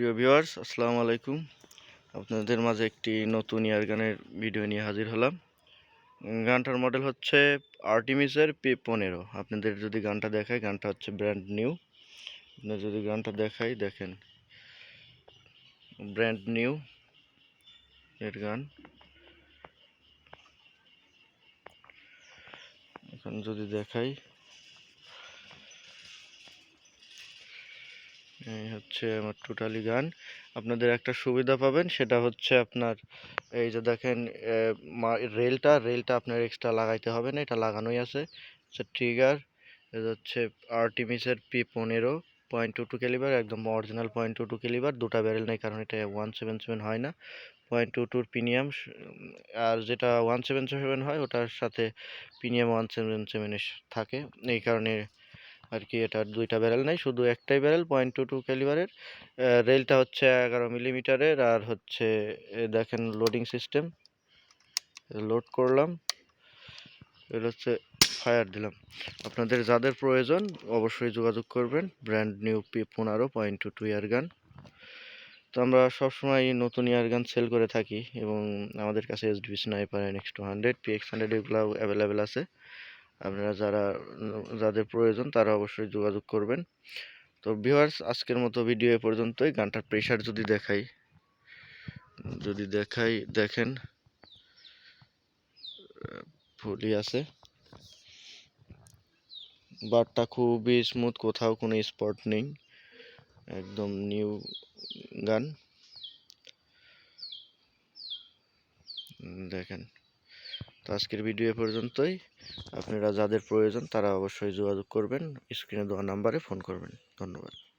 প্রিয় ভিউয়ার্স, আসসালামু আলাইকুম। আপনাদের মাঝে একটি নতুন ইয়ার গানের ভিডিও নিয়ে হাজির হলাম। গানটার মডেল হচ্ছে আর্টিমিসের পি পনেরো। আপনাদের যদি গানটা দেখায় গানটা হচ্ছে ব্র্যান্ড নিউ। আপনার যদি গানটা দেখাই, দেখেন। ব্র্যান্ড নিউ এর গান। এখন যদি দেখাই এই হচ্ছে আমার টোটালি গান। আপনাদের একটা সুবিধা পাবেন, সেটা হচ্ছে আপনার এই যে দেখেন রেলটা রেলটা আপনার এক্সট্রা লাগাইতে হবে না, এটা লাগানোই আছে। আচ্ছা ট্রিগার হচ্ছে আর্টিমিসের পি পনেরো পয়েন্ট টু টু ক্যালিবার একদম original point two two caliber দুটা ব্যারেল নেই, কারণ এটা ওয়ান সেভেন সেভেন হয় না। পয়েন্ট টু টুর প্রিমিয়াম আর যেটা ওয়ান সেভেন সেভেন হয়, ওটার সাথে প্রিমিয়াম ওয়ান সেভেন সেভেন থাকে। এই কারণে আর কি এটার দুইটা ব্যারেল নেই, শুধু একটাই ব্যারেল পয়েন্ট টু টু ক্যালিবারের রেলটা হচ্ছে এগারো মিলিমিটারের আর হচ্ছে দেখেন লোডিং সিস্টেম লোড করলাম এটা হচ্ছে ফায়ার দিলাম। আপনাদের যাদের প্রয়োজন অবশ্যই যোগাযোগ করবেন ব্র্যান্ড নিউ পি পনেরো point two two air gun তো আমরা সবসময় নতুন ইয়ার গান সেল করে থাকি এবং আমাদের কাছে S DB sniper X two hundred P X hundred এগুলো অ্যাভেলেবেল আছে। আপনারা যারা, যাদের প্রয়োজন তারা অবশ্যই যোগাযোগ করবেন। তো ভিউয়ার্স আজকের মতো ভিডিও এ পর্যন্তই। গানটার প্রেশার যদি দেখাই যদি দেখাই, দেখেন। ফুলই আছে। বারটা খুবই স্মুথ কোথাও কোনো স্পট নেই। একদম নিউ গান। দেখেন। তো আজকের ভিডিও পর্যন্তই। আপনারা যাদের প্রয়োজন তারা অবশ্যই যোগাযোগ করবেন। স্ক্রিনে দেওয়া নাম্বারে ফোন করবেন। ধন্যবাদ।